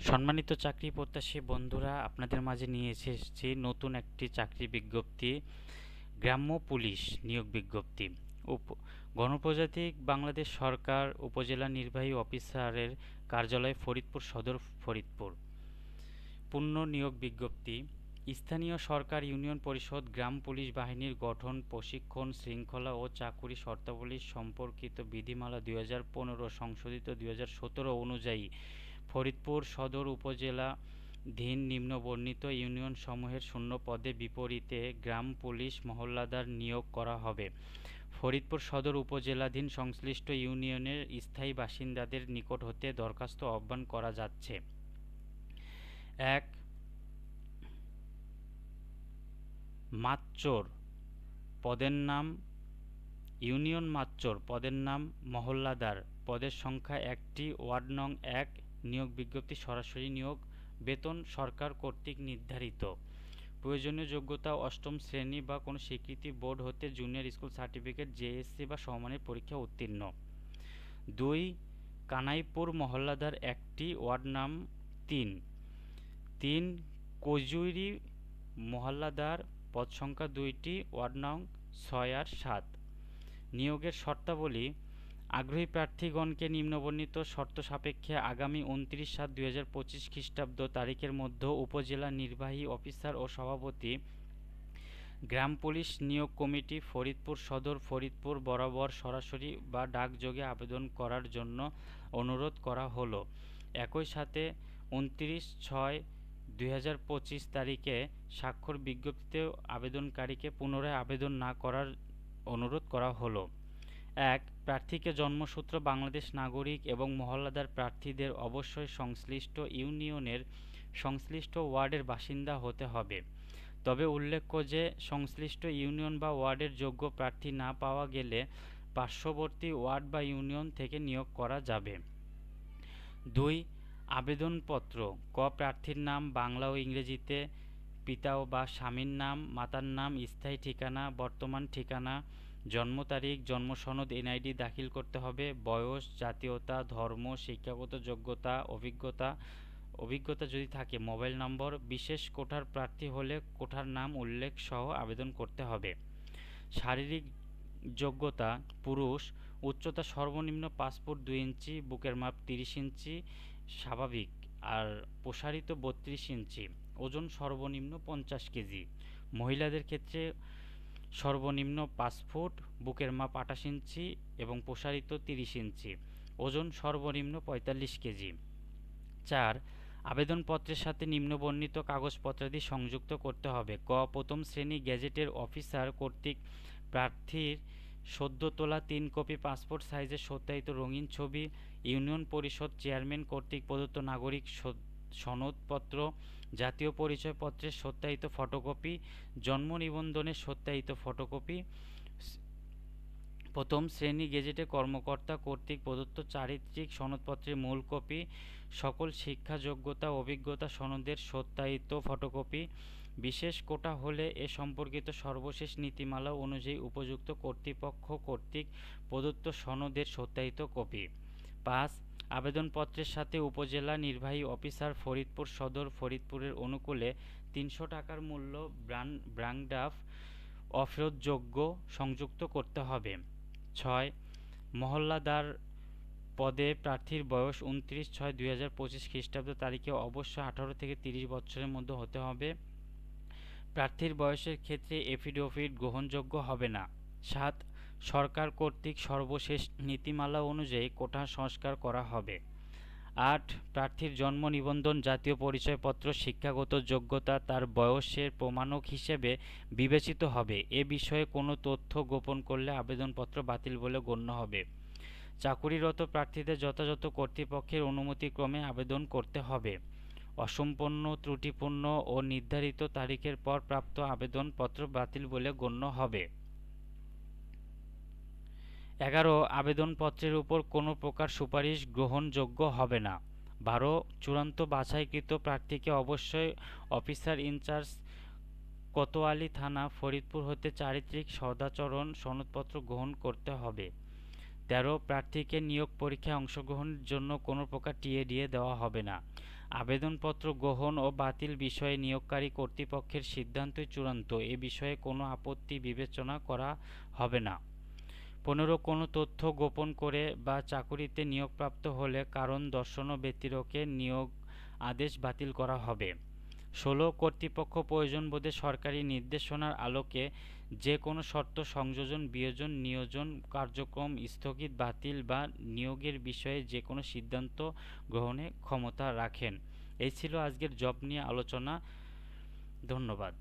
সম্মানিত চাকরি প্রত্যাশী বন্ধুরা আপনাদের মাঝে নিয়ে এসেছি নতুন একটি চাকরি বিজ্ঞপ্তি, গ্রাম্য পুলিশ নিয়োগ বিজ্ঞপ্তি। উপ, গণপ্রজাতিক বাংলাদেশ সরকার উপজেলা নির্বাহী অফিসারের কার্যালয় ফরিদপুর সদর ফরিদপুর। পূর্ণ নিয়োগ বিজ্ঞপ্তি, স্থানীয় সরকার ইউনিয়ন পরিষদ গ্রাম পুলিশ বাহিনীর গঠন, প্রশিক্ষণ, শৃঙ্খলা ও চাকুরি শর্তাবলী সম্পর্কিত বিধিমালা দুই হাজার পনেরো সংশোধিত দুই হাজার সতেরো অনুযায়ী ফরিদপুর সদর উপজেলা ধীন নিম্নবর্ণিত ইউনিয়ন সমূহের শূন্য পদে বিপরীতে গ্রাম পুলিশ মহল্লাদার নিয়োগ করা হবে। ফরিদপুর সদর উপজেলাধীন সংশ্লিষ্ট ইউনিয়নের স্থায়ী বাসিন্দাদের নিকট হতে দরখাস্ত আহ্বান করা যাচ্ছে। এক, মাচ্চোর পদের নাম ইউনিয়ন মাচ্চোর পদের নাম মহল্লাদার। পদের সংখ্যা একটি, ওয়ার্ড নং এক নিয়োগ বিজ্ঞপ্তি সরাসরি নিয়োগ বেতন সরকার কর্তৃক নির্ধারিত। প্রয়োজনীয় যোগ্যতা অষ্টম শ্রেণি বা কোনো স্বীকৃতি বোর্ড হতে জুনিয়র স্কুল সার্টিফিকেট জেএসসি বা সমমানের পরীক্ষা উত্তীর্ণ। দুই, কানাইপুর মহল্লাদার একটি ওয়ার্ড নাম তিন। তিন কজুরি মহল্লাদার পদ সংখ্যা দুইটি, ওয়ার্ড নং ছয় আর সাত। নিয়োগের শর্তাবলী আগ্রহী প্রার্থীগণকে নিম্নবর্ণিত শর্ত সাপেক্ষে আগামী উনত্রিশ সাত দুই হাজার পঁচিশ খ্রিস্টাব্দ তারিখের মধ্যে উপজেলা নির্বাহী অফিসার ও সভাপতি, গ্রাম পুলিশ নিয়োগ কমিটি ফরিদপুর সদর ফরিদপুর বরাবর সরাসরি বা ডাকযোগে আবেদন করার জন্য অনুরোধ করা হলো। একই সাথে উনত্রিশ ছয় দুই হাজার পঁচিশ তারিখে স্বাক্ষর বিজ্ঞপ্তিতে আবেদনকারীকে পুনরায় আবেদন না করার অনুরোধ করা হলো। এক, প্রার্থীকে জন্মসূত্র বাংলাদেশ নাগরিক এবং মহল্লাদার প্রার্থীদের অবশ্যই সংশ্লিষ্ট ইউনিয়নের সংশ্লিষ্ট ওয়ার্ডের বাসিন্দা হতে হবে। তবে উল্লেখ্য যে, সংশ্লিষ্ট ইউনিয়ন বা ওয়ার্ডের যোগ্য প্রার্থী না পাওয়া গেলে পার্শ্ববর্তী ওয়ার্ড বা ইউনিয়ন থেকে নিয়োগ করা যাবে। দুই, আবেদনপত্র। ক, প্রার্থীর নাম, বাংলা ও ইংরেজিতে পিতা বা স্বামীর নাম, মাতার নাম, স্থায়ী ঠিকানা, বর্তমান ঠিকানা জন্ম তারিখ জন্ম সনদ এনআইডি দাখিল করতে হবে। বয়স, জাতীয়তা, ধর্ম, শিক্ষাগত যোগ্যতা, অভিজ্ঞতা। অভিজ্ঞতা যদি থাকে, মোবাইল নম্বর, বিশেষ কোঠার প্রার্থী হলে কোঠার নাম, উল্লেখ সহ আবেদন করতে হবে। শারীরিক যোগ্যতা, পুরুষ, উচ্চতা সর্বনিম্ন পাসপোর্ট দুই ইঞ্চি, বুকের মাপ তিরিশ ইঞ্চি, স্বাভাবিক। আর প্রসারিত বত্রিশ ইঞ্চি, ওজন সর্বনিম্ন পঞ্চাশ কেজি। মহিলাদের ক্ষেত্রে সর্বনিম্ন পাঁচ ফুট, বুকের মাপ আঠাশ ইঞ্চি এবং প্রসারিত তিরিশ ইঞ্চি। ওজন সর্বনিম্ন পঁয়তাল্লিশ কেজি। চার, আবেদনপত্রের সাথে নিম্নবর্ণিত কাগজপত্রাদি সংযুক্ত করতে হবে। ক, প্রথম শ্রেণি গেজেটের অফিসার কর্তৃক প্রার্থীর সদ্য তোলা তিন কপি পাসপোর্ট সাইজের সত্যায়িত রঙিন ছবি, ইউনিয়ন পরিষদ চেয়ারম্যান কর্তৃক প্রদত্ত নাগরিক সনদপত্র জাতীয় পরিচয়পত্রের সত্যায়িত ফটোকপি, জন্ম নিবন্ধনের সত্যায়িত ফটোকপি প্রথম শ্রেণি গেজেটে কর্মকর্তা কর্তৃক প্রদত্ত চারিত্রিক সনদপত্রের মূল কপি, সকল শিক্ষা যোগ্যতা, অভিজ্ঞতা সনদের সত্যায়িত ফটোকপি, বিশেষ কোটা হলে এ সম্পর্কিত সর্বশেষ নীতিমালা অনুযায়ী উপযুক্ত কর্তৃপক্ষ কর্তৃক প্রদত্ত সনদের সত্যায়িত কপি। পাঁচ আবেদনপত্রের সাথে উপজেলা নির্বাহী অফিসার ফরিদপুর সদর ফরিদপুরের অনুকূলে তিনশো টাকার মূল্য ব্রান, ব্রাংডাফ অফেরতযোগ্য সংযুক্ত করতে হবে। ছয়, মহল্লাদার পদে প্রার্থীর বয়স উনত্রিশ ছয় দুই হাজার পঁচিশ খ্রিস্টাব্দ তারিখে অবশ্য আঠারো থেকে তিরিশ বছরের মধ্যে হতে হবে। প্রার্থীর বয়সের ক্ষেত্রে এফিডেভিট গ্রহণযোগ্য হবে না। সাত সরকার কর্তৃক সর্বশেষ নীতিমালা অনুযায়ী কোটা সংস্কার করা হবে। আট, প্রার্থীর জন্ম নিবন্ধন, জাতীয় পরিচয়পত্র, শিক্ষাগত যোগ্যতা, তার বয়সের প্রমাণক হিসেবে বিবেচিত হবে। এ বিষয়ে কোনো তথ্য গোপন করলে আবেদনপত্র বাতিল বলে গণ্য হবে। চাকুরিরত প্রার্থীদের যথাযথ কর্তৃপক্ষের অনুমতিক্রমে আবেদন করতে হবে। অসম্পন্ন, ত্রুটিপূর্ণ ও নির্ধারিত তারিখের পর প্রাপ্ত আবেদনপত্র বাতিল বলে গণ্য হবে। এগারো আবেদনপত্রের উপর কোনো প্রকার সুপারিশ গ্রহণযোগ্য হবে না। বারো, চূড়ান্ত বাছাইকৃত প্রার্থীকে অবশ্যই অফিসার ইনচার্জ কোতোয়ালি থানা ফরিদপুর হতে চারিত্রিক সদাচরণ সনদপত্র গ্রহণ করতে হবে। তেরো, প্রার্থীকে নিয়োগ পরীক্ষায় অংশগ্রহণের জন্য কোনো প্রকার টিএডিএ দেওয়া হবে না। আবেদনপত্র গ্রহণ ও বাতিল বিষয়ে নিয়োগকারী কর্তৃপক্ষের সিদ্ধান্তই চূড়ান্ত। এ বিষয়ে কোনো আপত্তি বিবেচনা করা হবে না। পনেরো কোনো তথ্য গোপন করে বা চাকুরিতে নিয়োগপ্রাপ্ত হলে কারণ দর্শানো ব্যতিরেকে নিয়োগ আদেশ বাতিল করা হবে। ষোলো, কর্তৃপক্ষ প্রয়োজন বোধে সরকারি নির্দেশনার আলোকে যে কোনো শর্ত সংযোজন, বিয়োজন, নিয়োজন কার্যক্রম স্থগিত, বাতিল বা নিয়োগের বিষয়ে যে কোনো সিদ্ধান্ত গ্রহণে ক্ষমতা রাখেন। এই ছিল আজকের জব নিয়ে আলোচনা। ধন্যবাদ।